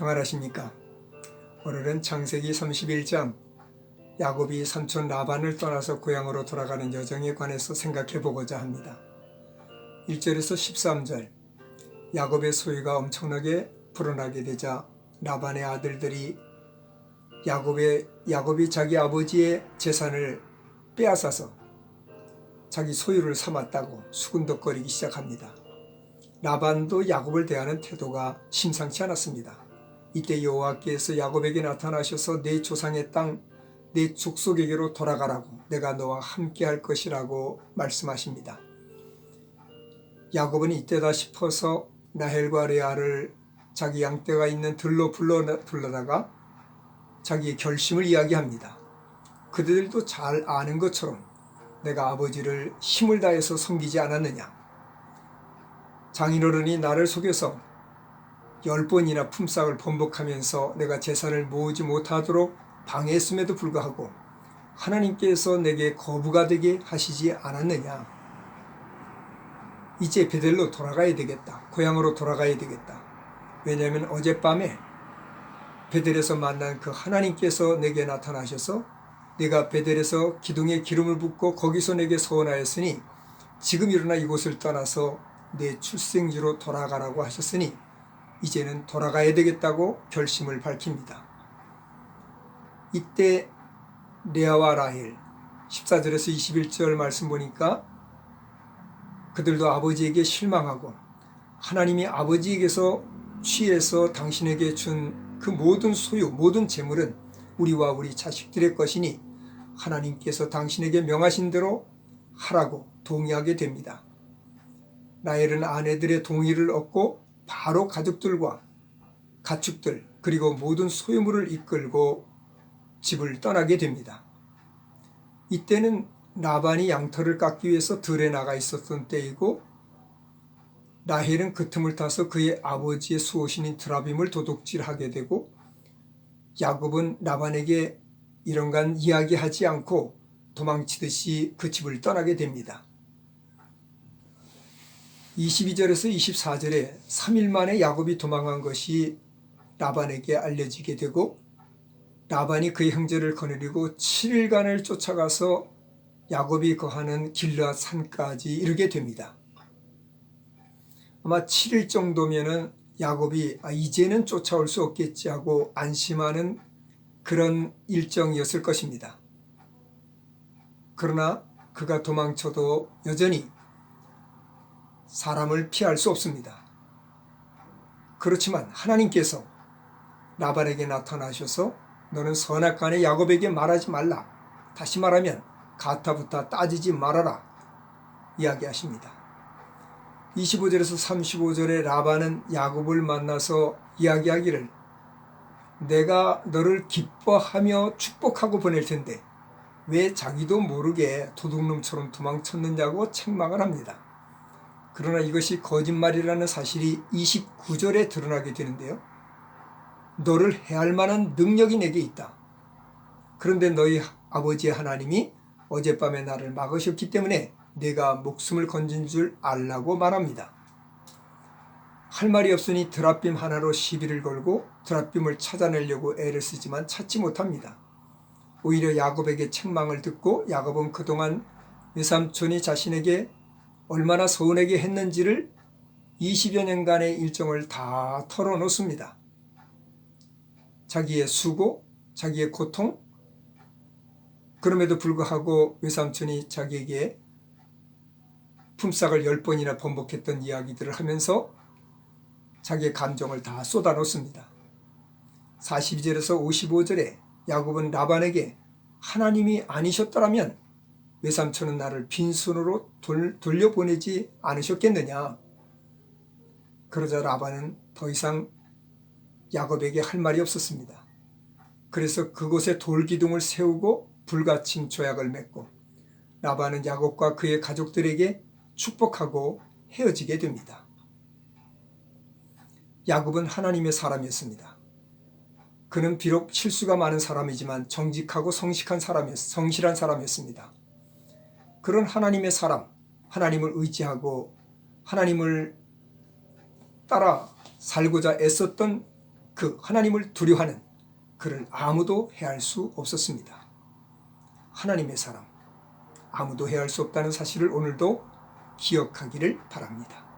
평안하십니까? 오늘은 창세기 31장 야곱이 삼촌 라반을 떠나서 고향으로 돌아가는 여정에 관해서 생각해 보고자 합니다. 1절에서 13절 야곱의 소유가 엄청나게 불어나게 되자 라반의 아들들이 야곱의 야곱이 자기 아버지의 재산을 빼앗아서 자기 소유를 삼았다고 수군덕거리기 시작합니다. 라반도 야곱을 대하는 태도가 심상치 않았습니다. 이때 여호와께서 야곱에게 나타나셔서 내 조상의 땅, 내 족속에게로 돌아가라고 내가 너와 함께 할 것이라고 말씀하십니다. 야곱은 이때다 싶어서 나헬과 레아를 자기 양떼가 있는 들로 불러, 불러다가 자기의 결심을 이야기합니다. 그들도 잘 아는 것처럼 내가 아버지를 힘을 다해서 섬기지 않았느냐. 장인어른이 나를 속여서 열 번이나 품삯을 번복하면서 내가 재산을 모으지 못하도록 방해했음에도 불구하고 하나님께서 내게 거부가 되게 하시지 않았느냐. 이제 베델로 돌아가야 되겠다. 고향으로 돌아가야 되겠다. 왜냐하면 어젯밤에 베델에서 만난 그 하나님께서 내게 나타나셔서 내가 베델에서 기둥에 기름을 붓고 거기서 내게 서원하였으니 지금 일어나 이곳을 떠나서 내 출생지로 돌아가라고 하셨으니 이제는 돌아가야 되겠다고 결심을 밝힙니다. 이때 레아와 라헬 14절에서 21절 말씀 보니까 그들도 아버지에게 실망하고 하나님이 아버지에게서 취해서 당신에게 준 그 모든 소유, 모든 재물은 우리와 우리 자식들의 것이니 하나님께서 당신에게 명하신 대로 하라고 동의하게 됩니다. 라헬은 아내들의 동의를 얻고 바로 가족들과 가축들 그리고 모든 소유물을 이끌고 집을 떠나게 됩니다. 이때는 라반이 양털을 깎기 위해서 들에 나가 있었던 때이고 라헬은 그 틈을 타서 그의 아버지의 수호신인 드라빔을 도둑질하게 되고 야곱은 라반에게 이런간 이야기하지 않고 도망치듯이 그 집을 떠나게 됩니다. 22절에서 24절에 3일 만에 야곱이 도망한 것이 라반에게 알려지게 되고 라반이 그의 형제를 거느리고 7일간을 쫓아가서 야곱이 거하는 길르앗 산까지 이르게 됩니다. 아마 7일 정도면은 야곱이 아, 이제는 쫓아올 수 없겠지 하고 안심하는 그런 일정이었을 것입니다. 그러나 그가 도망쳐도 여전히 사람을 피할 수 없습니다. 그렇지만 하나님께서 라반에게 나타나셔서 너는 선악간에 야곱에게 말하지 말라. 다시 말하면 가타부타 따지지 말아라. 이야기하십니다. 25절에서 35절에 라반은 야곱을 만나서 이야기하기를 내가 너를 기뻐하며 축복하고 보낼 텐데 왜 자기도 모르게 도둑놈처럼 도망쳤느냐고 책망을 합니다. 그러나 이것이 거짓말이라는 사실이 29절에 드러나게 되는데요. 너를 해할 만한 능력이 내게 있다. 그런데 너희 아버지 하나님이 어젯밤에 나를 막으셨기 때문에 내가 목숨을 건진 줄 알라고 말합니다. 할 말이 없으니 드랍빔 하나로 시비를 걸고 드랍빔을 찾아내려고 애를 쓰지만 찾지 못합니다. 오히려 야곱에게 책망을 듣고 야곱은 그동안 외삼촌이 자신에게 얼마나 서운하게 했는지를 20여 년간의 일정을 다 털어놓습니다. 자기의 수고, 자기의 고통, 그럼에도 불구하고 외삼촌이 자기에게 품삯을 열 번이나 번복했던 이야기들을 하면서 자기의 감정을 다 쏟아놓습니다. 42절에서 55절에 야곱은 라반에게 하나님이 아니셨더라면 외삼촌은 나를 빈손으로 돌, 돌려보내지 않으셨겠느냐. 그러자 라반은 더 이상 야곱에게 할 말이 없었습니다. 그래서 그곳에 돌기둥을 세우고 불가침 조약을 맺고 라반은 야곱과 그의 가족들에게 축복하고 헤어지게 됩니다. 야곱은 하나님의 사람이었습니다. 그는 비록 실수가 많은 사람이지만 정직하고 성실한 사람이었, 성실한 사람이었습니다. 그런 하나님의 사람, 하나님을 의지하고 하나님을 따라 살고자 애썼던 그 하나님을 두려워하는 그를 아무도 해할 수 없었습니다. 하나님의 사람 아무도 해할 수 없다는 사실을 오늘도 기억하기를 바랍니다.